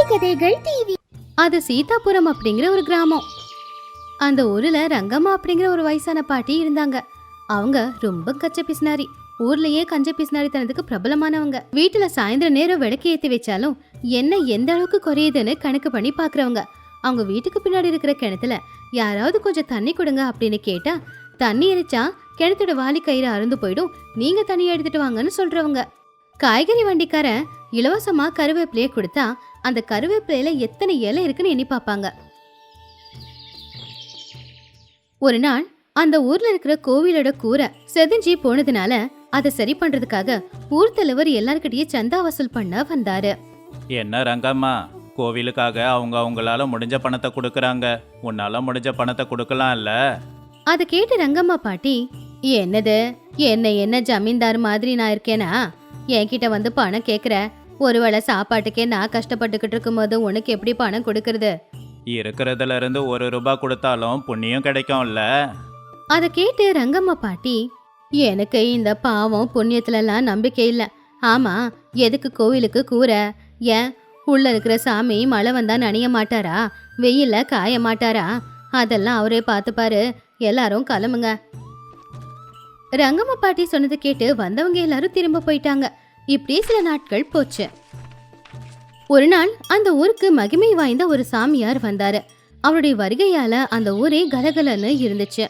நீதி கதைகள் டிவி. அது சீதாபுரம் அப்படிங்கிற ஒரு கிராமம். அந்த ஊர்ல ரங்கம்மா அப்படிங்கிற ஒரு வயசான பாட்டி இருந்தாங்க. அவங்க ரொம்ப கச்ச பிசினாரி. ஊர்லயே கஞ்ச பிசினாரித்தனத்துக்கு பிரபலமானவங்க. வீட்டுல சாயந்தர நேரம் விளக்கு ஏத்தி வச்சாலும் என்ன எந்த அளவுக்கு குறையுதுன்னு கணக்கு பண்ணி பாக்குறவங்க. அவங்க வீட்டுக்கு பின்னாடி இருக்கிற கிணத்துல யாராவது கொஞ்சம் தண்ணி கொடுங்க அப்படின்னு கேட்டா தண்ணி எரிச்சா கிணத்தோட வாலி கயிறு அறுந்து போயிடும். நீங்க தண்ணி எடுத்துட்டு வாங்கன்னு சொல்றவங்க. காய்கறி வண்டிக்காரன் இலவசமா கருவேப்பிலைய கொடுத்தா அந்த கருவேப்பிலையில எத்தனை இலை இருக்குன்னு எண்ணி பார்ப்பாங்க. ஒரு நாள் அந்த ஊர்ல இருக்கிற கோவிலோட கூரை செதிஞ்சு போனதுனால அதை சரி பண்றதுக்காக ஊர் தலைவர் எல்லார்கிட்டயும் சந்தா வசூல் பண்ண வந்தாரு. என்ன ரங்கம்மா கோவிலுக்காக அவங்க அவங்களால முடிஞ்ச பணத்தை கொடுக்கறாங்க. உன்னால முடிஞ்ச பணத்தை கொடுக்கலாம்ல? அதை கேட்டு ரங்கம்மா பாட்டி என்னது? என்ன என்ன ஜமீன்தார் மாதிரி நான் இருக்கேனா? என்கிட்ட வந்து பணம் கேக்குற ஒருவேளை சாப்பாட்டுக்கே நான் கஷ்டப்பட்டுக்கிட்டு இருக்கும்போது உனக்கு எப்படி பணம் கொடுக்கறது? இருக்கிறதுல இருந்து ஒரு ரூபாய் கொடுத்தாலும் புண்ணியம் கிடைக்கும்ல. அதை கேட்டு ரங்கம்மா பாட்டி எனக்கு இந்த பாவம் புண்ணியத்துலலாம் நம்பிக்கை இல்லை. ஆமா எதுக்கு கோவிலுக்கு கூரை ஏன்? உள்ள இருக்கிற சாமி மழை வந்தா நனைய மாட்டாரா? வெயில்ல காய மாட்டாரா? அதெல்லாம் அவரே பார்த்துப்பாரு. எல்லாரும் கிளம்புங்க. ரங்கம்மா பாட்டி சொன்னதை கேட்டு வந்தவங்க எல்லாரும் திரும்ப போயிட்டாங்க. இப்படி சில நாட்கள் போச்சு. ஒரு நாள் அந்த ஊருக்கு மகிமை வாய்ந்த ஒரு சாமியார் வந்தாரு. அவருடைய வருகையால அந்த ஊரே கலகலன்னு இருந்துச்சு.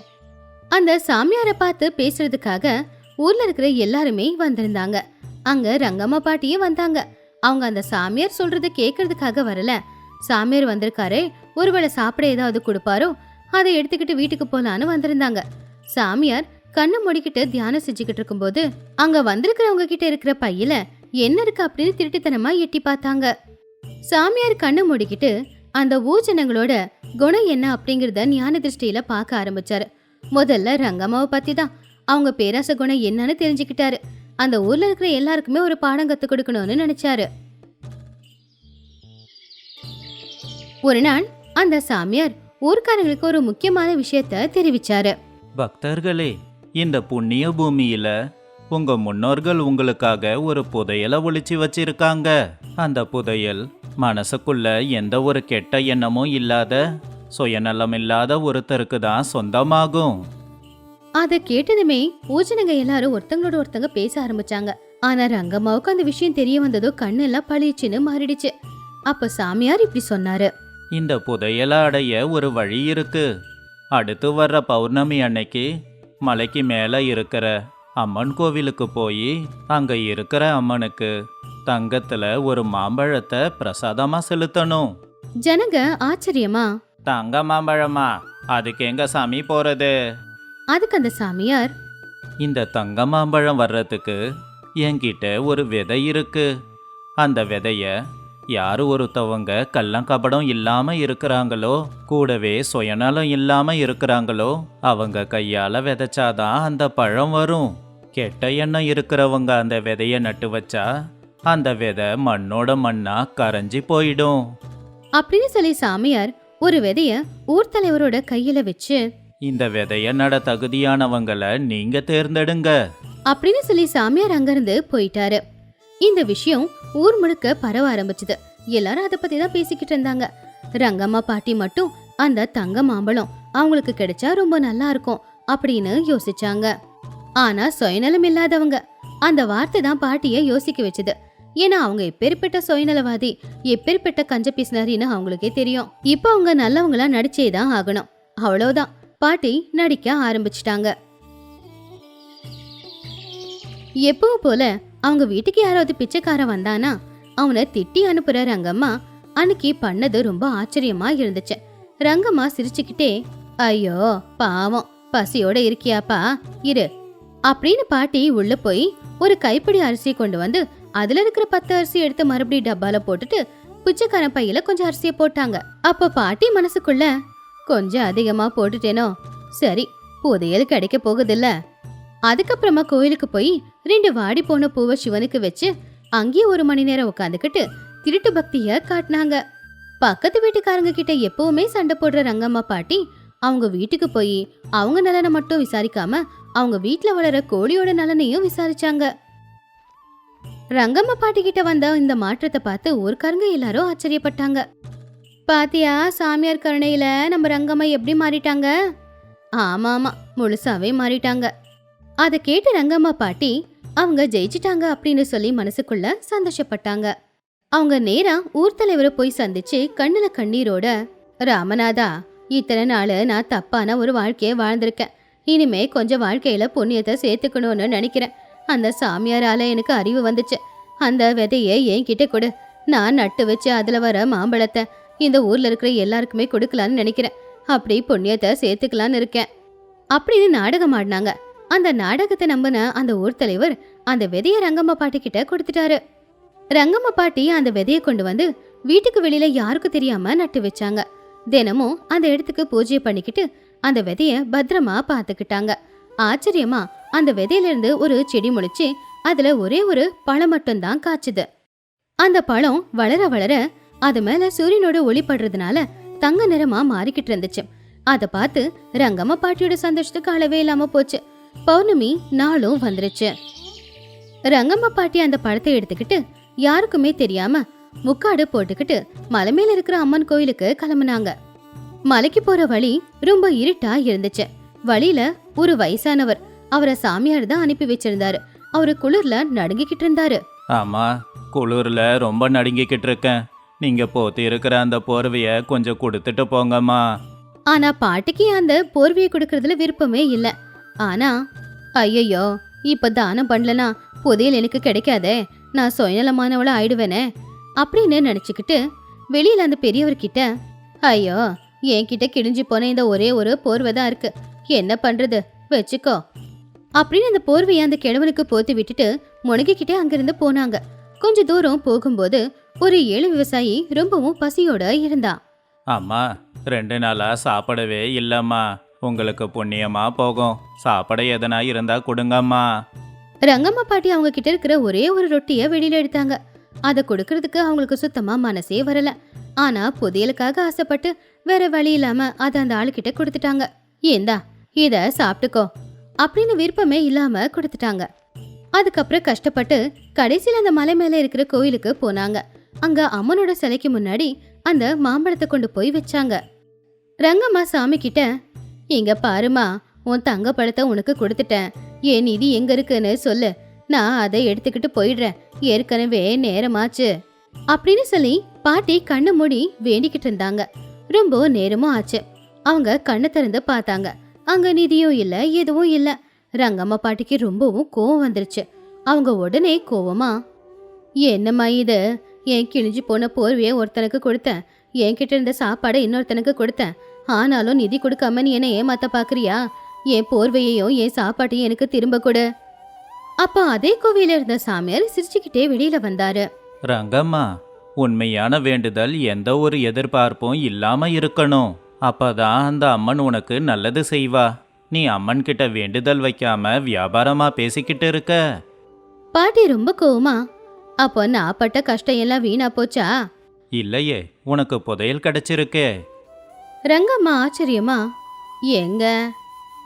அந்த சாமியாரை பார்த்து பேசுறதுக்காக ஊர்ல இருக்கிற எல்லாருமே வந்திருந்தாங்க. அங்க ரங்கம்மா பாட்டியும் வந்தாங்க. அவங்க அந்த சாமியார் சொல்றத கேட்கறதுக்காக வரல. சாமியார் வந்திருக்காரே ஒருவேளை சாப்பிட ஏதாவது கொடுப்பாரோ அதை எடுத்துக்கிட்டு வீட்டுக்கு போலான்னு வந்திருந்தாங்க. சாமியார் கண்ணை மூடிக்கிட்டு தியானம் செஞ்சுக்கிட்டு இருக்கும்போது அங்க வந்திருக்கிறவங்க கிட்ட இருக்கிற பையில என்ன இருக்கு? அப்படின்னு திருட்டுத்தனமா எட்டி பார்த்தாங்க. சாமியார் கண்ணை மூடிக்கிட்டு அந்த ஊஜனங்களோட குணம் என்ன அப்படிங்கறத ஞான திருஷ்டியில பார்க்க ஆரம்பிச்சாரு. முதல்ல ரங்கம்மாவை பத்தி தான் அவங்க பேராச குணம் என்னன்னு தெரிஞ்சுக்கிட்டாரு. அந்த ஊர்ல இருக்கிற எல்லாருக்குமே ஒரு பாடம் கத்து கொடுக்கணும்னு நினைச்சாரு. ஒரு நாள் அந்த சாமியார் ஊர்க்காரங்களுக்கு ஒரு முக்கியமான விஷயத்த தெரிவிச்சாரு. பக்தர்களே இந்த புண்ணிய பூமியில உங்க முன்னோர்கள் உங்களுக்காக ஒரு புதையலை ஒளிச்சு வச்சிருக்காங்க. அந்த புதையல் மனசுக்குள்ள எந்த ஒரு கெட்ட எண்ணமும் இல்லாத சுயநலம் இல்லாத ஒருத்தருக்கு தான் சொந்தமாகும். அத கேட்டதுமே ஊஜனங்க எல்லாரும் ஒருத்தங்களோட ஒருத்தங்க பேச ஆரம்பிச்சாங்க. ஆனா ரங்கம்மாவுக்கு அந்த விஷயம் தெரிய வந்ததோ கண்ணு எல்லாம் பளிச்சுன்னு மாறிடுச்சு. அப்ப சாமியார் இப்படி சொன்னாரு. இந்த புதையலை அடைய ஒரு வழி இருக்கு. அடுத்து வர்ற பௌர்ணமி அன்னைக்கு மலைக்கு மேலே இருக்கிற அம்மன் கோவிலுக்கு போய் அங்க இருக்கிற அம்மனுக்கு தங்கத்துல ஒரு மாம்பழத்தை பிரசாதமா செலுத்தணும். ஜனங்க ஆச்சரியமா? தங்க மாம்பழமா? அதுக்கு எங்க சாமி போறது? அதுக்கு அந்த சாமியார்? இந்த தங்க மாம்பழம் வர்றதுக்கு என்கிட்ட ஒரு விதை இருக்கு. அந்த விதைய யார் ஒருத்தவங்க கள்ளங்கபடம் இல்லாம இருக்கிறாங்களோ கூடவே சுயநலம் இல்லாம இருக்கிறாங்களோ அவங்க கையால விதைச்சாதான் அந்த பழம் வரும். கெட்ட எண்ணம் இருக்கிறவங்க அந்த விதைய நட்டு வச்சா அந்த விதை மண்ணோட மண்ணா கரைஞ்சி போயிடும். அப்படின்னு சொல்லி சாமியார் ஒரு விதைய ஊர் தலைவரோட கையில வச்சு இந்த விதைய நட தகுதியானவங்கள நீங்க தேர்ந்தெடுங்க. அப்படின்னு சொல்லி சாமியார் அங்கிருந்து போயிட்டாரு. இந்த விஷயம் ஊர் முழுக்க பரவ ஆரம்பிச்சது. எல்லாரும் அதை பத்தி தான் பேசிக்கிட்டு இருந்தாங்க. ரங்கம்மா பாட்டி மட்டும் அந்த தங்க மாம்பழம் அவங்களுக்கு கிடைச்சா ரொம்ப நல்லா இருக்கும் அப்படின்னு யோசிச்சாங்க. ஆனா சுயநலம் இல்லாதவங்க. அந்த வார்த்தை தான் பாட்டிய யோசிக்க வச்சது. ஏன்னா அவங்க எப்பேற்பட்ட சுயநலவாதி எப்பேற்பட்ட கஞ்ச பிசினாரின்னு அவங்களுக்கே தெரியும். இப்போ அவங்க நல்லவங்களா நடிச்சே தான் ஆகணும். அவ்வளவுதான். பாட்டி நடிக்க ஆரம்பிச்சிட்டாங்க. எப்பவும் போல அவங்க வீட்டுக்கு யாராவது பிச்சைக்காரன் வந்தானா அவனை திட்டி அனுப்புற ரங்கம்மா அன்னைக்கு பண்ணது ரொம்ப ஆச்சரியமா இருந்துச்சு. ரங்கம்மா சிரிச்சுக்கிட்டே ஐயோ பாவம் பசியோட இருக்கியாப்பா இரு. அப்படின்னு பாட்டி உள்ள போய் ஒரு கைப்பிடி அரிசியை கொண்டு வந்து அதுல இருக்கிற பத்து அரிசி எடுத்து மறுபடியும் டப்பால போட்டுட்டு பிச்சைக்காரன் பையில கொஞ்சம் அரிசியை போட்டாங்க. அப்ப பாட்டி மனசுக்குள்ள கொஞ்சம் அதிகமா போட்டுட்டேனோ சரி புதையல் கிடைக்க போகுதில்ல. அதுக்கப்புறமா கோயிலுக்கு போய் ரெண்டு வாடி போன பூவை சிவனுக்கு வச்சு அங்கேயே ஒரு மணி நேரம் உட்காந்துக்கிட்டு திருட்டு பக்திய காட்டினாங்க. பக்கத்து வீட்டுக்காரங்க கிட்ட எப்பவுமே சண்டை போடுற ரங்கம்மா பாட்டி அவங்க வீட்டுக்கு போய் அவங்க நலனை மட்டும் விசாரிக்காம அவங்க வீட்டில் வளர கோழியோட நலனையும் விசாரிச்சாங்க. ரங்கம்மா பாட்டி கிட்ட வந்த இந்த மாற்றத்தை பார்த்து ஊர்க்காரங்க எல்லாரும் ஆச்சரியப்பட்டாங்க. பாத்தியா சாமியார் கருணையில நம்ம ரங்கம்மா எப்படி மாறிட்டாங்க? ஆமா ஆமா முழுசாவே மாறிட்டாங்க. அதை கேட்டு ரங்கம்மா பாட்டி அவங்க ஜெயிச்சிட்டாங்க அப்படின்னு சொல்லி மனசுக்குள்ள சந்தோஷப்பட்டாங்க. அவங்க நேரா ஊர் தலைவரை போய் சந்திச்சு கண்ணுல கண்ணீரோட ராமநாதா இத்தனை நாள் நான் தப்பான ஒரு வாழ்க்கையை வாழ்ந்திருக்கேன். இனிமே கொஞ்சம் வாழ்க்கையில புண்ணியத்தை சேர்த்துக்கணும்னு நினைக்கிறேன். அந்த சாமியாரால எனக்கு அறிவு வந்துச்சு. அந்த விதையை என்கிட்ட கொடு. நான் நட்டு வச்சு அதுல வர மாம்பழத்தை இந்த ஊர்ல இருக்கிற எல்லாருக்குமே கொடுக்கலான்னு நினைக்கிறேன். அப்படி புண்ணியத்தை சேர்த்துக்கலான்னு இருக்கேன். அப்படின்னு நாடகம் ஆடினாங்க. அந்த நாடகத்தை நம்பின அந்த ஊர் தலைவர் அந்த விதைய ரங்கம்மா பாட்டி கிட்ட கொடுத்துட்டாரு. ரங்கம்மா பாட்டி அந்த விதையை கொண்டு வந்து வீட்டுக்கு வெளியில யாருக்கும் தெரியாம நட்டு வச்சாங்க. தினமும் அந்த இடத்துக்கு பூஜையை பண்ணிக்கிட்டு அந்த விதைய பத்திரமா பார்த்துக்கிட்டாங்க. ஆச்சரியமா அந்த விதையில இருந்து ஒரு செடி முளைச்சு அதுல ஒரே ஒரு பழம் மட்டும்தான் காய்ச்சுது. அந்த பழம் வளர வளர அது மேல சூரியனோட ஒளி படுறதுனால தங்க நிறமா மாறிக்கிட்டு இருந்துச்சு. அத பார்த்து ரங்கம்மா பாட்டியோட சந்தோஷத்துக்கு அளவே இல்லாம போச்சு. பௌர்ணமி நாளும் வந்துருச்சு. ரங்கம்மா பாட்டி அந்த பழத்தை எடுத்துக்கிட்டு யாருக்குமே தெரியாம முக்காடு போட்டுக்கிட்டு மலை மேல இருக்கிற அம்மன் கோயிலுக்கு கிளம்புனாங்க. மலைக்கு போற வழி ரொம்ப இருட்டா இருந்துச்சு. வழியில ஒரு வயசானவர் அவரை சாமியார் தான் அனுப்பி வச்சிருந்தாரு. அவரு குளிர்ல நடுங்கிக்கிட்டு இருந்தாரு. ஆமா குளிர்ல ரொம்ப நடுங்கிக்கிட்டு இருக்கேன். நீங்க போத்தி இருக்கிற அந்த போர்வைய கொஞ்சம் கொடுத்துட்டு போங்கம்மா. ஆனா பாட்டிக்கு அந்த போர்வையை கொடுக்கறதுல விருப்பமே இல்ல. ஆனா ஐயையோ இப்போ தானம் பண்ணலனா புதையல் எனக்கு கிடைக்காதே. நான் சுயநலமானவளை ஆயிடுவேனே. அப்படின்னு நினச்சிக்கிட்டு வெளியில் அந்த பெரியவர்கிட்ட ஐயோ என்கிட்ட கிழிஞ்சு போன இந்த ஒரே ஒரு போர்வை தான் இருக்கு. என்ன பண்ணுறது வச்சுக்கோ. அப்படின்னு அந்த போர்வையை அந்த கிழவனுக்கு போத்து விட்டுட்டு முனகிக்கிட்டே அங்கிருந்து போனாங்க. கொஞ்ச தூரம் போகும்போது ஒரு ஏழு விவசாயி ரொம்பவும் பசியோட இருந்தான். அம்மா ரெண்டு நாளா சாப்பிடவே இல்லம்மா. உங்களுக்கு புண்ணியமா போகும். சாப்பிட எதனா இருந்தா கொடுங்கம்மா. ரங்கம்மா பாட்டி அவங்க கிட்ட இருக்கிற ஒரே ஒரு ரொட்டிய வெளியில எடுத்தாங்க. அதை கொடுக்கறதுக்கு அவங்களுக்கு சுத்தமா மனசே வரல. ஆனா புதையலுக்காக ஆசைப்பட்டு வேற வழி இல்லாம அதை அந்த ஆளுகிட்ட கொடுத்துட்டாங்க. ஏந்தா இத சாப்பிட்டுக்கோ அப்படின்னு விருப்பமே இல்லாம கொடுத்துட்டாங்க. அதுக்கப்புறம் கஷ்டப்பட்டு கடைசியில் அந்த மலை மேல இருக்கிற கோயிலுக்கு போனாங்க. அங்க அம்மனோட சிலைக்கு முன்னாடி அந்த மாம்பழத்தை கொண்டு போய் வச்சாங்க. ரங்கம்மா சாமி கிட்ட இங்க பாருமா உன் தங்க பழத்தை உனக்கு கொடுத்துட்டேன். என் நிதி எங்க இருக்குன்னு சொல்லு. நான் அதை எடுத்துக்கிட்டு போயிடுறேன். ஏற்கனவே நேரமாச்சு. அப்படின்னு சொல்லி பாட்டி கண்ணு மூடி வேண்டிக்கிட்டு இருந்தாங்க. ரொம்ப நேரமும் ஆச்சு. அவங்க கண்ணை திறந்து பார்த்தாங்க. அங்க நிதியும் இல்ல எதுவும் இல்ல. ரங்கம்மா பாட்டிக்கு ரொம்பவும் கோவம் வந்துருச்சு. அவங்க உடனே கோவமா என்னம்மா இது? என் கிழிஞ்சு போன போர்வையை ஒருத்தனுக்கு கொடுத்தேன். என்கிட்ட இருந்த சாப்பாடை இன்னொருத்தனுக்கு கொடுத்தேன். ஆனாலும் நிதி கொடுக்காம நீ என்ன ஏமாத்த பாக்குறியா? என் போர்வையையும் என் சாப்பாட்டையும் எனக்கு திரும்ப கொடு. அப்போ அதே கோவில இருந்த சாமியார் சிரிச்சுக்கிட்டே வெளியில வந்தாரு. ரங்கம்மா உண்மையான வேண்டுதல் எந்த ஒரு எதிர்பார்ப்பும் இல்லாம இருக்கணும். அப்பதான் அந்த அம்மன் உனக்கு நல்லது செய்வா. நீ அம்மன் கிட்ட வேண்டுதல் வைக்காம வியாபாரமா பேசிக்கிட்டு இருக்க. பாட்டி ரொம்ப கோவமா அப்போ நான் பட்ட கஷ்டம் எல்லாம் வீணா போச்சா? இல்லையே உனக்கு புதையல் கிடைச்சிருக்கே. ரங்கம்மா ஆச்சரியமா எங்க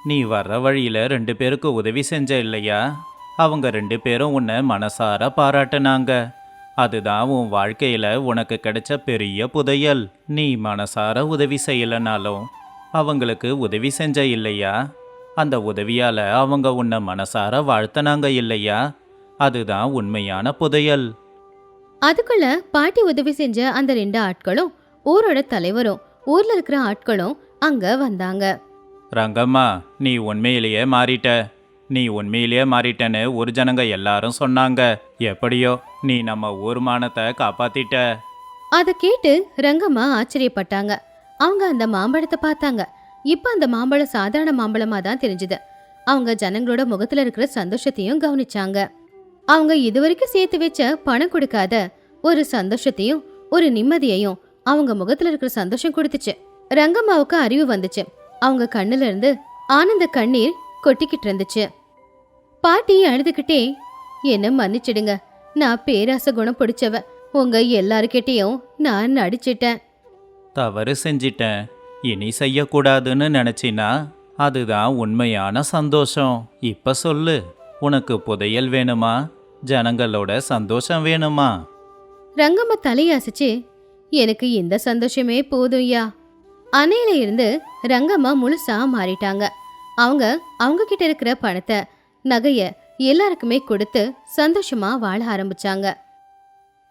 நீ வர்ற வழியில ரெண்டு பேருக்கு உதவி செஞ்ச இல்லையா? அவங்க ரெண்டு பேரும் உன்னை மனசார பாராட்டுனாங்க. அதுதான் உன் வாழ்க்கையில உனக்கு கிடைச்ச பெரிய புதையல். நீ மனசார உதவி செய்யலனாலும் அவங்களுக்கு உதவி செஞ்ச இல்லையா? அந்த உதவியால அவங்க உன்னை மனசார வாழ்த்தனாங்க இல்லையா? அதுதான் உண்மையான புதையல். அதுக்குள்ள பாட்டி உதவி செஞ்ச அந்த ரெண்டு ஆட்களும் ஊரோட தலைவரும் ஊர்ல இருக்கிற ஆட்களும் அங்க வந்தாங்க. ரங்கம்மா நீ உண்மையிலேயே மாறிட்ட. நீ உண்மையிலேயே மாறிட்டேன்னு ஒரு ஜனங்க எல்லாரும் சொன்னாங்க. எப்படியோ நீ நம்ம ஊர் மானத்தை காப்பாத்திட்ட. அதை கேட்டு ரங்கம்மா ஆச்சரியப்பட்டாங்க. அவங்க அந்த மாம்பழத்தை பார்த்தாங்க. இப்ப அந்த மாம்பழம் சாதாரண மாம்பழமா தான் தெரிஞ்சது. அவங்க ஜனங்களோட முகத்துல இருக்கிற சந்தோஷத்தையும் கவனிச்சாங்க. அவங்க இதுவரைக்கும் சேர்த்து வச்ச பணம் கொடுக்காத ஒரு சந்தோஷத்தையும் ஒரு நிம்மதியையும் அவங்க முகத்துல இருக்கிற சந்தோஷம் கொடுத்துச்சு. ரங்கம்மாவுக்கு அறிவு வந்துச்சு. அவங்க கண்ணுல இருந்து ஆனந்த கண்ணீர் கொட்டிக்கிட்டு இருந்துச்சு. பாட்டி அழுதுகிட்டே என்ன மன்னிச்சிடுங்க. நான் பேராசை குணம் பிடிச்சவ. உங்க எல்லாருக்கிட்டையும் நான் நடிச்சிட்டேன். தவறு செஞ்சிட்டேன். இனி செய்யக்கூடாதுன்னு நினைச்சினா அதுதான் உண்மையான சந்தோஷம். இப்ப சொல்லு. உனக்கு புதையல் வேணுமா? ஜனங்களோட சந்தோஷம் வேணுமா? ரங்கம்மா தலையாசிச்சு எனக்கு இந்த சந்தோஷமே போதும்யா அணையில இருந்து ரங்கம்மா முழுசா மாறிட்டாங்க. அவங்க அவங்க கிட்ட இருக்கிற பணத்தை நகைய எல்லாருக்குமே கொடுத்து சந்தோஷமா வாழ ஆரம்பிச்சாங்க.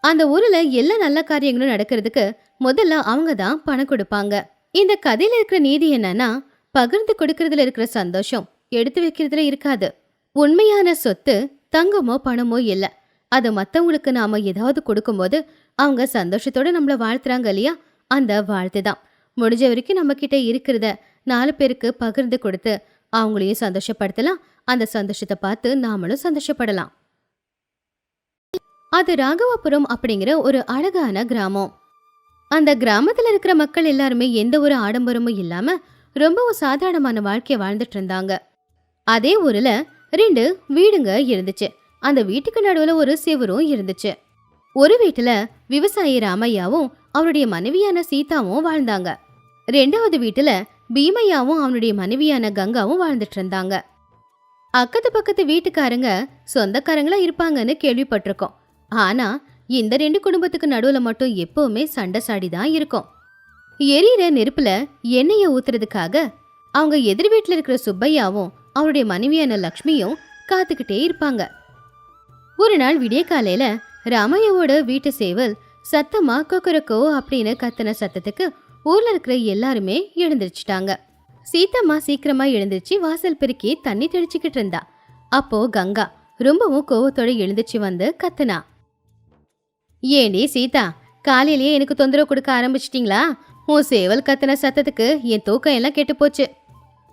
அந்த ஊர்ல எல்லா நல்ல காரியங்களும் நடக்கிறதுக்கு முதல்ல அவங்க தான் பணம் கொடுப்பாங்க. இந்த கதையில இருக்கிற நீதி என்னன்னா பகிர்ந்து கொடுக்கறதுல இருக்கிற சந்தோஷம் எடுத்து வைக்கிறதுல இருக்காது. உண்மையான சொத்து தங்கமோ பணமோ இல்ல. அது மத்தவங்களுக்கு நாம ஏதாவது கொடுக்கும்போது அவங்க சந்தோஷத்தோட நம்மளை வாழ்த்துறாங்க இல்லையா? அந்த வாழ்த்து தான். முடிஞ்ச வரைக்கும் நம்மக்கிட்ட இருக்கிறத நாலு பேருக்கு பகிர்ந்து கொடுத்து அவங்களையும் சந்தோஷப்படுத்தலாம். அந்த சந்தோஷத்தை பார்த்து நாமளும் சந்தோஷப்படலாம். அது ராகவபுரம் அப்படிங்கிற ஒரு அழகான கிராமம். அந்த கிராமத்தில் இருக்கிற மக்கள் எல்லாருமே எந்த ஒரு ஆடம்பரமும் இல்லாமல் ரொம்பவும் சாதாரணமான வாழ்க்கையை வாழ்ந்துட்டு இருந்தாங்க. அதே ஊரில் ரெண்டு வீடுங்க இருந்துச்சு. அந்த வீட்டுக்கு நடுவில் ஒரு சிவரும் இருந்துச்சு. ஒரு வீட்டுல விவசாயி ராமையாவும் அவருடைய மனைவியான சீதாவும் வாழ்ந்தாங்க. ரெண்டாவது வீட்டுல பீமையாவும் அவனுடைய மனைவியான கங்காவும் வாழ்ந்துட்டு இருந்தாங்க. அக்கத்து பக்கத்து வீட்டுக்காரங்க சொந்தக்காரங்களா இருப்பாங்கன்னு கேள்விப்பட்டிருக்கோம். ஆனா இந்த ரெண்டு குடும்பத்துக்கு நடுவுல மட்டும் எப்பவுமே சண்டை சாடி தான் இருக்கும். எரியிற நெருப்புல எண்ணெயை ஊத்துறதுக்காக அவங்க எதிர் வீட்டில் இருக்கிற சுப்பையாவும் அவருடைய மனைவியான லக்ஷ்மியும் காத்துக்கிட்டே இருப்பாங்க. ஒரு நாள் விடிய காலையில ராமையாவோட வீட்டு சேவல் சத்தமா கொக்கரக்கோ அப்படின்னு கத்தின சத்தத்துக்கு ஊர்ல இருக்கிற எல்லாருமே எழுந்திருச்சிட்டாங்க. சீத்தம்மா சீக்கிரமா எழுந்திருச்சு வாசல் பெருக்கி தண்ணி தெளிச்சுக்கிட்டு இருந்தா. அப்போ கங்கா ரொம்பவும் கோவத்தோட எழுந்திருச்சு வந்து கத்துனா. ஏண்டி சீதா காலையிலேயே எனக்கு தொந்தரவு கொடுக்க ஆரம்பிச்சிட்டிங்களா? உன் சேவல் கத்தின சத்தத்துக்கு என் தூக்கம் எல்லாம் கெட்டு போச்சு.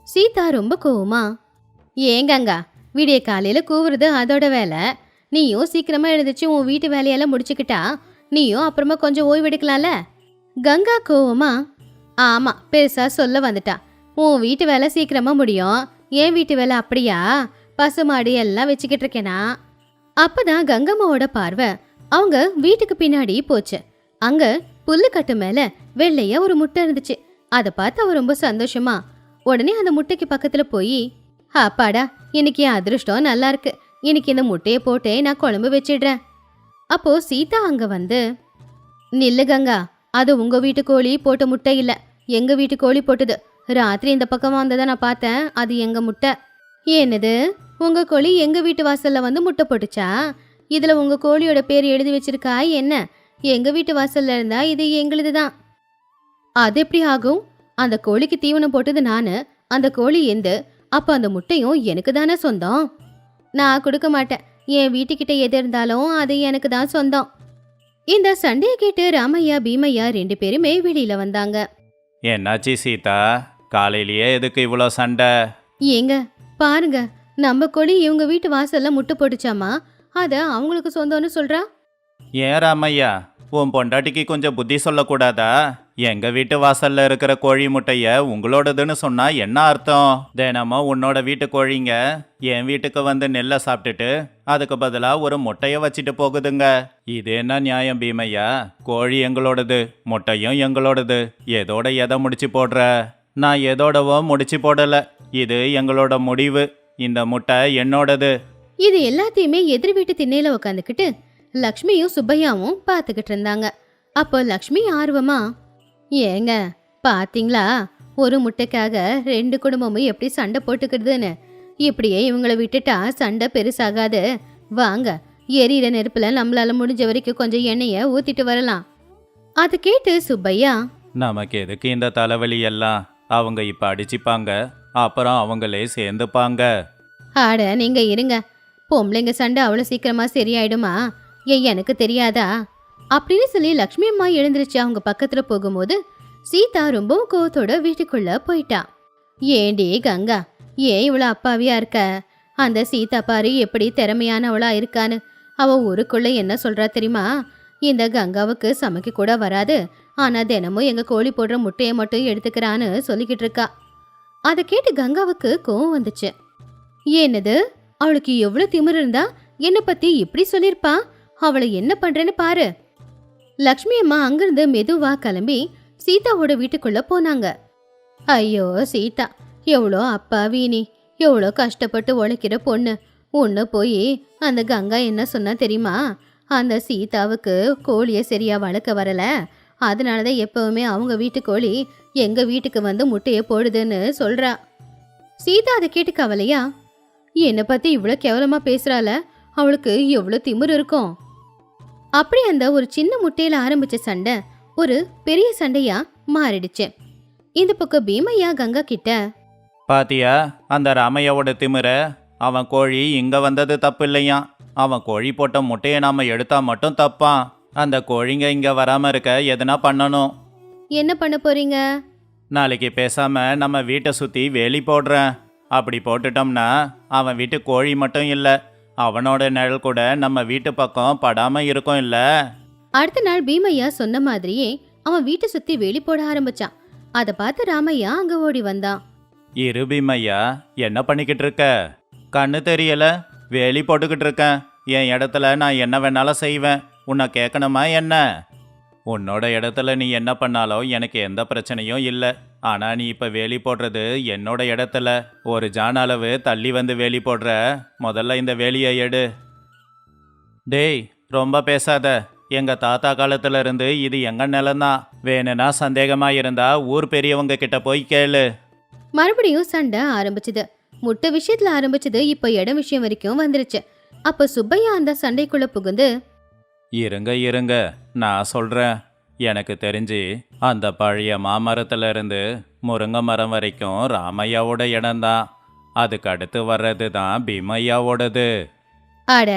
சீதா ரொம்ப கோவமா ஏங்கங்கா விடிய காலையில கூவுறது அதோட வேலை. நீயும் சீக்கிரமா எழுந்துச்சு உன் வீட்டு வேலையெல்லாம் முடிச்சுக்கிட்டா நீயும் அப்புறமா கொஞ்சம் ஓய்வெடுக்கலாம்ல கங்கா கோவமா ஆமா பெருசா சொல்ல வந்துட்டா. உன் வீட்டு வேலை சீக்கிரமா முடியும். என் வீட்டு வேலை அப்படியா? பசுமாடு எல்லாம் வச்சுக்கிட்டு இருக்கேனா? அப்பதான் கங்கம்மாவோட பார்வை அவங்க வீட்டுக்கு பின்னாடி போச்சு. அங்க புல்லுக்கட்டு மேல வெள்ளையா ஒரு முட்டை இருந்துச்சு. அதை பார்த்து அவ ரொம்ப சந்தோஷமா உடனே அந்த முட்டைக்கு பக்கத்துல போய் அப்பாடா இன்னைக்கு என் அதிர்ஷ்டம் நல்லா இருக்கு. இன்னைக்கு இந்த முட்டையை போட்டு நான் குழம்பு வச்சிடுறேன். அப்போ சீதா அங்க வந்து நில்லு கங்கா அது உங்க வீட்டு கோழி போட்ட முட்டை இல்ல. எங்க வீட்டு கோழி போட்டது. ராத்திரி இந்த பக்கம் வந்ததை நான் பார்த்தேன். அது எங்க முட்டை. என்னது? உங்க கோழி எங்க வீட்டு வாசல்ல வந்து முட்டை போட்டுச்சா? இதுல உங்க கோழியோட பேர் எழுதி வச்சிருக்கா? என்ன? எங்க வீட்டு வாசல்ல இருந்தா இது எங்களுது தான். அது எப்படி ஆகும்? அந்த கோழிக்கு தீவனம் போட்டது நானு. அந்த கோழி எந்த அப்ப அந்த முட்டையும் எனக்கு தானே சொந்தம்? நான் கொடுக்க மாட்டேன். என் வீட்டுக்கிட்ட எது இருந்தாலும் அது எனக்கு தான் சொந்தம். இந்த சண்டையை கேட்டு ராமையா பீமையா ரெண்டு பேருமே வெளியில வந்தாங்க. என்னாச்சு சீதா? காலையிலேயே எதுக்கு இவ்வளோ சண்டை? ஏங்க பாருங்க. நம்ம கோழி இவங்க வீட்டு வாசல்ல முட்டை போட்டுச்சாமா? அத அவங்களுக்கு சொந்தம்னு சொல்றா? ஏன் ராமையா? உன் பொண்டாட்டிக்கு கொஞ்சம் புத்தி சொல்லக்கூடாதா? எங்க வீட்டு வாசல்ல இருக்கிற கோழி முட்டைய உங்களோடதுன்னு சொன்னா என்ன அர்த்தம்? தினமும் உன்னோட வீட்டு கோழிங்க என் வீட்டுக்கு வந்து நெல்லை சாப்பிட்டுட்டு அதுக்கு பதிலாக ஒரு முட்டையை வச்சுட்டு போகுதுங்க. இது என்ன நியாயம் பீமையா? கோழி எங்களோடது முட்டையும் எங்களோடது. எதோட எதை முடிச்சு போடுற? நான் எதோடவோ முடிச்சு போடல. இது எங்களோட முடிவு. இந்த முட்டை என்னோடது. இது எல்லாத்தையுமே எதிர் வீட்டு திண்ணையில உட்காந்துக்கிட்டு லக்ஷ்மியும் சுப்பையாவும் பார்த்துக்கிட்டு இருந்தாங்க. அப்போ லக்ஷ்மி ஆர்வமா ஏங்க பாத்தீங்களா? ஒரு முட்டைக்காக ரெண்டு குடும்பமும் எப்படி சண்டை போட்டுக்கிறதுன்னு? இப்படியே இவங்கள விட்டுட்டா சண்டை பெருசாகாது. வாங்க எரியிற நெருப்புல நம்மளால முடிஞ்ச வரைக்கும் கொஞ்சம் எண்ணெய ஊத்திட்டு வரலாம். அது கேட்டு சுப்பையா நமக்கு எதுக்கு இந்த தலைவலி எல்லாம்? அவங்க இப்ப அடிச்சுப்பாங்க அப்புறம் அவங்களே சேர்ந்துப்பாங்க. ஆட நீங்க இருங்க. பொம்பளைங்க சண்டை அவ்வளோ சீக்கிரமா சரியாயிடுமா? ஏன் எனக்கு தெரியாதா? அப்படின்னு சொல்லி லக்ஷ்மி அம்மா எழுந்திருச்சு அவங்க பக்கத்துல போகும்போது சீதா ரொம்பவும் கோவத்தோட வீட்டுக்குள்ள போயிட்டா. ஏண்டி கங்கா ஏன் இவ்வளோ அப்பாவியா இருக்க? அந்த சீதா பாரு எப்படி திறமையானவளா இருக்கான்னு. அவ ஊருக்குள்ள என்ன சொல்றா தெரியுமா? இந்த கங்காவுக்கு சமைக்க கூட வராது. ஆனா தினமும் எங்க கோழி போடுற முட்டையை மட்டும் எடுத்துக்கிறான்னு சொல்லிக்கிட்டு இருக்கா. அதை கேட்டு கங்காவுக்கு கோவம் வந்துச்சு. என்னது? அவளுக்கு எவ்வளவு திமிரு இருந்தா என்னை பத்தி இப்படி சொல்லியிருப்பா? அவளை என்ன பண்றேன்னு பாரு. லக்ஷ்மி அம்மா அங்கிருந்து மெதுவா கிளம்பி சீதாவோட வீட்டுக்குள்ள போனாங்க. ஐயோ சீதா எவ்வளோ அப்பா வீணி எவ்வளோ கஷ்டப்பட்டு உழைக்கிற பொண்ணு. ஒன்று போய் அந்த கங்கா என்ன சொன்னா தெரியுமா? அந்த சீதாவுக்கு கோழியை சரியா வளர்க்க வரல. அதனால தான் எப்பவுமே அவங்க வீட்டு கோழி எங்கள் வீட்டுக்கு வந்து முட்டையை போடுதுன்னு சொல்கிறா சீதா அதை கேட்டு கவலையா? என்னை பற்றி இவ்வளோ கேவலமாக பேசுகிறால அவளுக்கு எவ்வளோ திமிர் இருக்கும். அப்படி அந்த ஒரு சின்ன முட்டையில ஆரம்பிச்ச சண்டை ஒரு பெரிய சண்டையா மாறிடுச்சு. இந்த பக்கம் பீமையா கங்கா கிட்ட பாத்தியா அந்த ராமையாவோட திமிர அவன் கோழி இங்க வந்தது தப்பு இல்லையா அவன் கோழி போட்ட முட்டையை நாம எடுத்தா மட்டும் தப்பான் அந்த கோழிங்க இங்க வராம இருக்க எதனா பண்ணணும்? என்ன பண்ண போறீங்க? நாளைக்கு பேசாம நம்ம வீட்டை சுத்தி வேலி போடுறேன். அப்படி போட்டுட்டோம்னா அவன் வீட்டு கோழி மட்டும் இல்ல அவனோட நிழல் கூட நம்ம வீட்டு பக்கம் படாம இருக்கும் இல்ல? அடுத்த நாள் பீமையா சொன்ன மாதிரியே அவன் வீட்டை சுத்தி வேலி போட ஆரம்பிச்சான். அதை பார்த்து ராமையா அங்க ஓடி வந்தான் இருபிமையா என்ன பண்ணிக்கிட்டு இருக்க? கண்ணு தெரியல வேலி போட்டுக்கிட்டு இருக்கேன். என் இடத்துல நான் என்ன வேணாலும் செய்வேன். உன்னை கேட்கணுமா என்ன? உன்னோட இடத்துல நீ என்ன பண்ணாலும் எனக்கு எந்த பிரச்சனையும் இல்லை. ஆனால் நீ இப்போ வேலி போடுறது என்னோட இடத்துல. ஒரு ஜான் அளவு தள்ளி வந்து வேலி போடுற. முதல்ல இந்த வேலியை எடு. டேய் ரொம்ப பேசாத. எங்க தாத்தா காலத்துல இருந்து இது எங்க நிலம்தான் வேணும்னா சந்தேகமா இருந்தா ஊர் பெரியவங்க கிட்ட போய் கேளு. மறுபடியும் சண்டை ஆரம்பிச்சது. முட்டை விஷயத்துல ஆரம்பிச்சது இப்போ இடம் விஷயம் வரைக்கும் வந்துருச்சு. அப்ப சுப்பையா அந்த சண்டைக்குள்ள புகுந்து இருங்க இருங்க. நான் சொல்கிறேன் எனக்கு தெரிஞ்சு அந்த பழைய மாமரத்துல இருந்து முருங்கை மரம் வரைக்கும் ராமையாவோட இடம்தான். அதுக்கு அடுத்து வர்றது தான் பீமையாவோடது. அட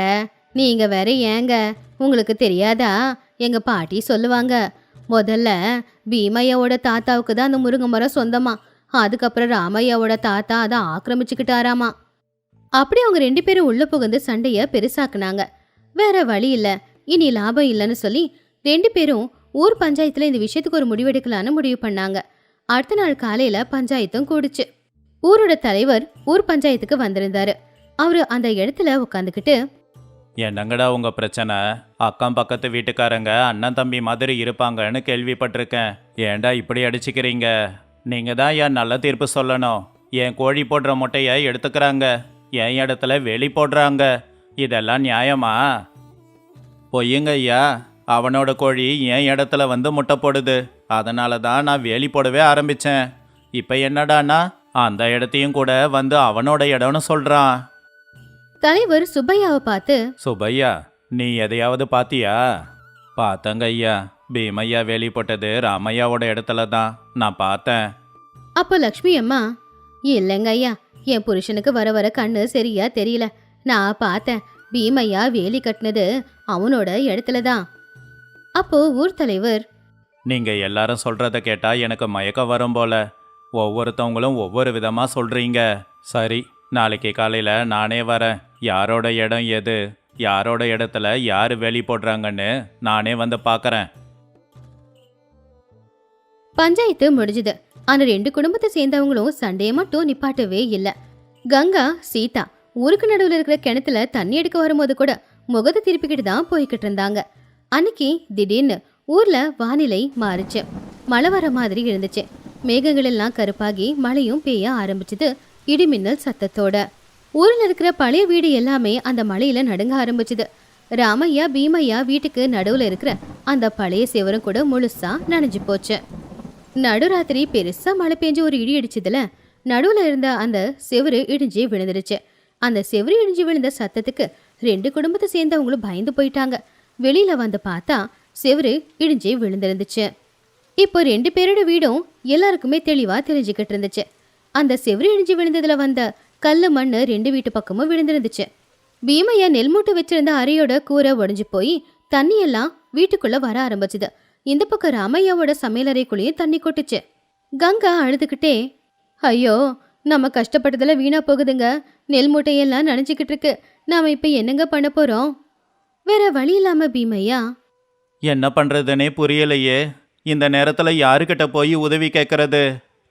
நீங்க வேற ஏங்க? உங்களுக்கு தெரியாதா? எங்க பாட்டி சொல்லுவாங்க முதல்ல பீமையாவோட தாத்தாவுக்கு தான் அந்த முருங்கை மரம் சொந்தமா. அதுக்கப்புறம் ராமையாவோட தாத்தா அதை ஆக்கிரமிச்சுக்கிட்டாராமா. அப்படி அவங்க ரெண்டு பேரும் உள்ள புகுந்து சண்டைய பெருசாக்குனாங்க. வேற வழி இல்லை. இனி லாபம் இல்லைன்னு சொல்லி ரெண்டு பேரும் ஊர் பஞ்சாயத்தில் இந்த விஷயத்துக்கு ஒரு முடிவெடுக்கலான்னு முடிவு பண்ணாங்க. அடுத்த நாள் காலையில பஞ்சாயத்தும் கூடுச்சு. ஊரோட தலைவர் ஊர் பஞ்சாயத்துக்கு வந்திருந்தாரு. அவரு அந்த இடத்துல உட்காந்துக்கிட்டு என்னங்கடா உங்க பிரச்சனை? அக்கம் பக்கத்து வீட்டுக்காரங்க அண்ணன் தம்பி மாதிரி இருப்பாங்கன்னு கேள்விப்பட்டிருக்கேன். ஏன்டா இப்படி அடிச்சுக்கிறீங்க? நீங்க தான் என் நல்ல தீர்ப்பு சொல்லணும்? என் கோழி போடுற முட்டையை எடுத்துக்கிறாங்க? என் இடத்துல வெளி போடுறாங்க? இதெல்லாம் நியாயமா? பொய்யுங்க ஐயா அவனோட கோழி என் இடத்துல வந்து முட்டை போடுது அதனால தான் நான் வேலி போடவே ஆரம்பிச்சேன். இப்போ என்னடான்னா அந்த இடத்தையும் கூட வந்து அவனோட இடம்னு சொல்றான். தலைவர் சுப்பையாவை பார்த்து சுப்பையா நீ எதையாவது பாத்தியா? பார்த்தங்க ஐயா பீமையா வேலி போட்டது ராமையாவோட இடத்துல தான். நான் பார்த்தேன். அப்போ லக்ஷ்மி அம்மா இல்லைங்க ஐயா என் புருஷனுக்கு வர வர கண்ணு சரியா தெரியல. நான் பார்த்தேன் பீமையா வேலி கட்டினது அவனோட இடத்துல தான். அப்போ ஊர் தலைவர் நீங்க எல்லாரும் சொல்றத கேட்டா எனக்கு மயக்கம் வரும் போல. ஒவ்வொருத்தவங்களும் ஒவ்வொரு விதமா சொல்றீங்க. சரி நாளைக்கு காலையில நானே வரேன். யாரோட இடம் எது? யாரோட இடத்துல யார் வேலி போடுறாங்கன்னு நானே வந்து பார்க்கறேன் பஞ்சாயத்து முடிஞ்சுது. ஆனா ரெண்டு குடும்பத்தை சேர்ந்தவங்களும் சண்டையை மட்டும் நிப்பாட்டவே இல்ல. கங்கா சீதா ஊருக்கு நடுவுல இருக்கிற கிணத்துல தண்ணி எடுக்க வரும்போது கூட முகத்தை திருப்பிக்கிட்டு தான் போய்கிட்டு இருந்தாங்க. அன்னைக்கு திடீர்னு ஊர்ல வானிலை மாறுச்சு. மழை வர மாதிரி இருந்துச்சு. மேகங்கள் எல்லாம் கருப்பாகி மழையும் பெய்ய ஆரம்பிச்சது இடிமின்னல் சத்தத்தோட. ஊரில் இருக்கிற பழைய வீடு எல்லாமே அந்த மழையில நடுங்க ஆரம்பிச்சது. ராமையா பீமையா வீட்டுக்கு நடுவுல இருக்கிற அந்த பழைய சிவரும் கூட முழுசா நனைஞ்சு போச்சு. நடுராத்திரி பெருசா மழை பெஞ்சு ஒரு இடி அடிச்சதுல நடுவுல இருந்த அந்த செவுரு இடிஞ்சு விழுந்துருச்சு. அந்த செவுரு இடிஞ்சு விழுந்த சத்தத்துக்கு ரெண்டு குடும்பத்தை சேர்ந்தவங்களும் பயந்து போயிட்டாங்க. வெளியில வந்து பார்த்தா செவுரு இடிஞ்சு விழுந்திருந்துச்சு. இப்போ ரெண்டு பேரோட வீடும் எல்லாருக்குமே தெளிவா தெரிஞ்சுக்கிட்டு இருந்துச்சு. அந்த செவுரு இடிஞ்சு விழுந்ததுல வந்த கல்லு மண்ணு ரெண்டு வீட்டு பக்கமும் விழுந்திருந்துச்சு. பீமையா நெல் மூட்டை வச்சிருந்த அறையோட கூரை உடைஞ்சு போய் தண்ணி எல்லாம் வீட்டுக்குள்ள வர ஆரம்பிச்சுது. இந்த பக்கம் ராமையாவோட சமையலறைக்குள்ளேயும் தண்ணி கொட்டுச்சு. கங்கா அழுதுகிட்டே ஐயோ நம்ம கஷ்டப்பட்டதுல வீணா போகுதுங்க. நெல் மூட்டையெல்லாம் நனைஞ்சுக்கிட்டு இருக்கு. நாம இப்ப என்னங்க பண்ண போறோம்? வேற வழி இல்லாம பீமையா? என்ன பண்றதுனே புரியலையே. இந்த நேரத்துல யாருக்கிட்ட போய் உதவி கேட்கறது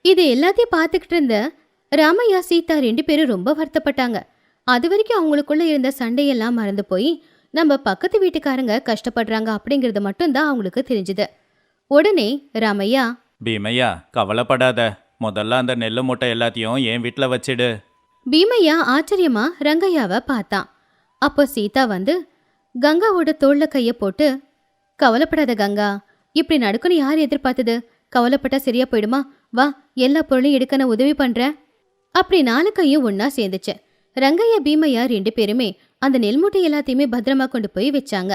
இது எல்லாத்தையும் பார்த்துக்கிட்டு இருந்த ராமையா சீதா ரெண்டு பேரும் ரொம்ப வருத்தப்பட்டாங்க. அது வரைக்கும் அவங்களுக்குள்ள இருந்த சண்டையெல்லாம் மறந்து போய் நம்ம பக்கத்து வீட்டுக்காரங்க கஷ்டப்படுறாங்க அப்படிங்கிறது மட்டும்தான் அவங்களுக்கு தெரிஞ்சுது. உடனே ராமையா பீமையா கவலைப்படாத. முதல்ல அந்த நெல்லு மூட்டை எல்லாத்தையும் என் வீட்டில் வச்சிடு. பீமையா ஆச்சரியமா ரங்கையாவை பார்த்தான் அப்போ சீதா வந்து கங்காவோட தோள்ல கைய போட்டு கவலைப்படாத கங்கா இப்படி நடக்கும்னு யார் எதிர்பார்த்தது? கவலைப்பட்டா சரியா போயிடுமா? வா எல்லா பொருளையும் எடுக்கன உதவி பண்ற. அப்படி நாலு கையும் ஒன்னா சேர்ந்துச்சு. ரங்கையா பீமையா ரெண்டு பேருமே அந்த நெல்மூட்டை எல்லாத்தையுமே பத்திரமா கொண்டு போய் வச்சாங்க.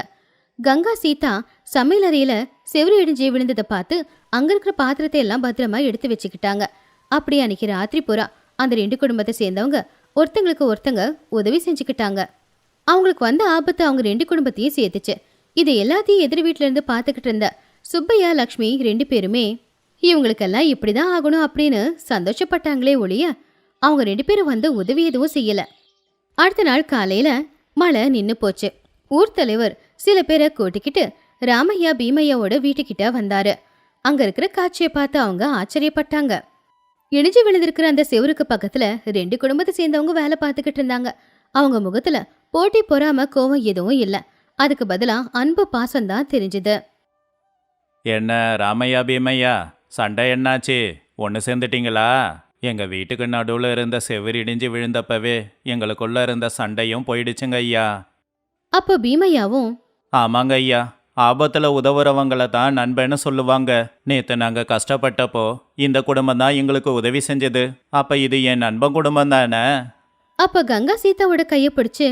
கங்கா சீதா சமையலறையில செவரு இடிஞ்சு விழுந்ததை பார்த்து அங்க இருக்கிற பாத்திரத்தை எல்லாம் பத்திரமா எடுத்து வச்சுக்கிட்டாங்க. அப்படி அன்னைக்கு ராத்திரி புறா அந்த ரெண்டு குடும்பத்தை சேர்ந்தவங்க ஒருத்தங்களுக்கு ஒருத்தங்க உதவி செஞ்சுக்கிட்டாங்க. அவங்களுக்கு வந்த ஆபத்து அவங்க ரெண்டு குடும்பத்தையும் சேர்த்துச்சு. இது எல்லாத்தையும் எதிர் வீட்ல இருந்து பார்த்துக்கிட்டு இருந்த சுப்பையா லக்ஷ்மி ரெண்டு பேருமே இவங்களுக்கெல்லாம் இப்படிதான் ஆகணும் அப்படின்னு சந்தோஷப்பட்டாங்களே ஒழிய அவங்க ரெண்டு பேரும் வந்து உதவி எதுவும் செய்யல. அடுத்த நாள் காலையில மழை நின்னு போச்சு. ஊர் தலைவர் சில பேரை கூட்டிக்கிட்டு ராமையா பீமையாவோட வீட்டுக்கிட்ட வந்தாரு. அங்க இருக்கிற காட்சியை பார்த்து அவங்க ஆச்சரியப்பட்டாங்க. இடிஞ்சு விழுந்திருக்கிற அந்த செவருக்கு பக்கத்துல ரெண்டு குடும்பத்தை சேர்ந்தவங்க வேலை பார்த்துக்கிட்டு இருந்தாங்க. அவங்க முகத்துல போட்டி பொறாம கோவம் எதுவும் இல்ல. அதுக்கு பதிலா அன்பு பாசம்தான் தெரிஞ்சுது. என்ன ராமையா பீமையா? சண்டை என்னாச்சு? ஒன்று சேர்ந்துட்டீங்களா? எங்கள் வீட்டுக்கு நடுவில் இருந்த செவுரு இடிஞ்சு விழுந்தப்பவே எங்களுக்குள்ள இருந்த சண்டையும் போயிடுச்சுங்க ஐயா. அப்போ பீமையாவும் ஆமாங்க ஐயா. ஆபத்தில் உதவுறவங்கள தான் நண்பன்னு சொல்லுவாங்க. நேற்று நாங்கள் கஷ்டப்பட்டப்போ இந்த குடும்பம் தான் எங்களுக்கு உதவி செஞ்சது. அப்போ இது என் நண்பன் குடும்பம் தானே? அப்ப கங்கா சீதாவோட கைய பிடிச்சு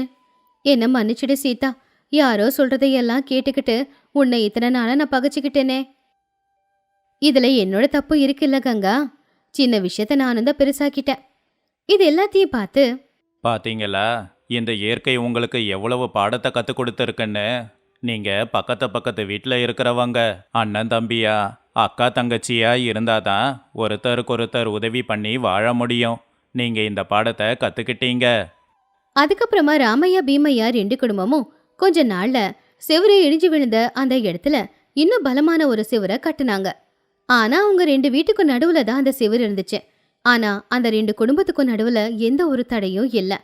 என்ன மன்னிச்சிடு சீதா. யாரோ சொல்றதையெல்லாம் கேட்டுக்கிட்டு உன்னை இத்தனை நாளா நான் பகைச்சுக்கிட்டேனே. இதுல என்னோட தப்பு இருக்குல்ல கங்கா. சின்ன விஷயத்த நானும் தான் பெருசாக்கிட்டேன். இது எல்லாத்தையும் பார்த்து பாத்தீங்களா? இந்த இயற்கை உங்களுக்கு எவ்வளவு பாடத்தை கற்றுக் கொடுத்துருக்குன்னு. நீங்க பக்கத்து பக்கத்து வீட்டில் இருக்கிறவங்க அண்ணன் தம்பியா அக்கா தங்கச்சியா இருந்தாதான் ஒருத்தருக்கு ஒருத்தர் உதவி பண்ணி வாழ முடியும். நீங்க இந்த பாடத்தை கத்துக்கிட்டீங்க. அதுக்கப்புறமா ராமையா பீமையா ரெண்டு குடும்பமும் கொஞ்ச நாள்ல செவுரு இடிஞ்சு விழுந்த அந்த இடத்துல இன்னும் பலமான ஒரு செவுரை கட்டுனாங்க. ஆனா அவங்க ரெண்டு வீட்டுக்கும் நடுவுல தான் அந்த செவுரு இருந்துச்சு. ஆனா அந்த ரெண்டு குடும்பத்துக்கும் நடுவுல எந்த ஒரு தடையும் இல்லை.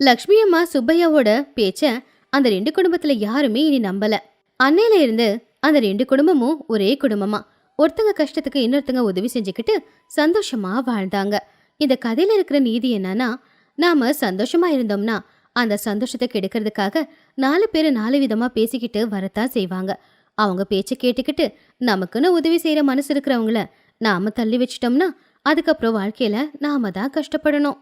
லக்ஷ்மி அம்மா சுப்பையாவோட பேச்ச அந்த ரெண்டு குடும்பத்துல யாருமே இனி நம்பல. அன்னையில இருந்து அந்த ரெண்டு குடும்பமும் ஒரே குடும்பமா. ஒருத்தங்க கஷ்டத்துக்கு இன்னொருத்தங்க உதவி செஞ்சுக்கிட்டு சந்தோஷமா வாழ்ந்தாங்க. இந்த கதையில இருக்கிற நீதி என்னன்னா நாம சந்தோஷமா இருந்தோம்னா அந்த சந்தோஷத்தை கெடுக்கிறதுக்காக நாலு பேர் நாலு விதமா பேசிக்கிட்டு வரத்தான் செய்வாங்க. அவங்க பேச்சை கேட்டுக்கிட்டு நமக்குன்னு உதவி செய்யற மனசு இருக்கிறவங்கள நாம தள்ளி வச்சிட்டோம்னா அதுக்கப்புறம் வாழ்க்கையில நாம தான் கஷ்டப்படணும்.